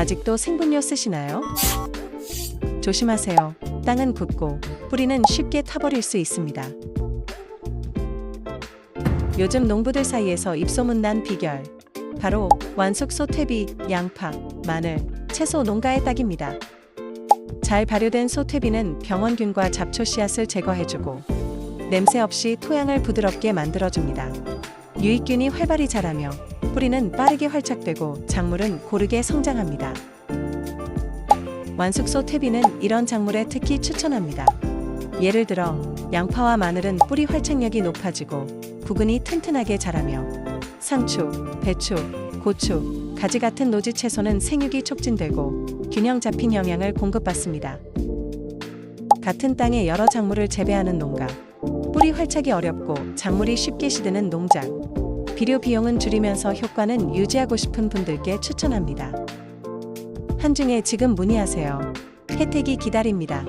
아직도 생분뇨 쓰시나요? 조심하세요. 땅은 굳고 뿌리는 쉽게 타버릴 수 있습니다. 요즘 농부들 사이에서 입소문 난 비결. 바로 완숙소 퇴비, 양파, 마늘, 채소 농가의 딱입니다. 잘 발효된 소퇴비는 병원균과 잡초 씨앗을 제거해주고 냄새 없이 토양을 부드럽게 만들어줍니다. 유익균이 활발히 자라며 뿌리는 빠르게 활착되고 작물은 고르게 성장합니다. 완숙소 퇴비는 이런 작물에 특히 추천합니다. 예를 들어 양파와 마늘은 뿌리 활착력이 높아지고 부근이 튼튼하게 자라며 상추, 배추, 고추, 가지 같은 노지 채소는 생육이 촉진되고 균형 잡힌 영양을 공급받습니다. 같은 땅에 여러 작물을 재배하는 농가, 뿌리 활착이 어렵고 작물이 쉽게 시드는 농장, 비료 비용은 줄이면서 효과는 유지하고 싶은 분들께 추천합니다. 한중에 지금 문의하세요. 혜택이 기다립니다.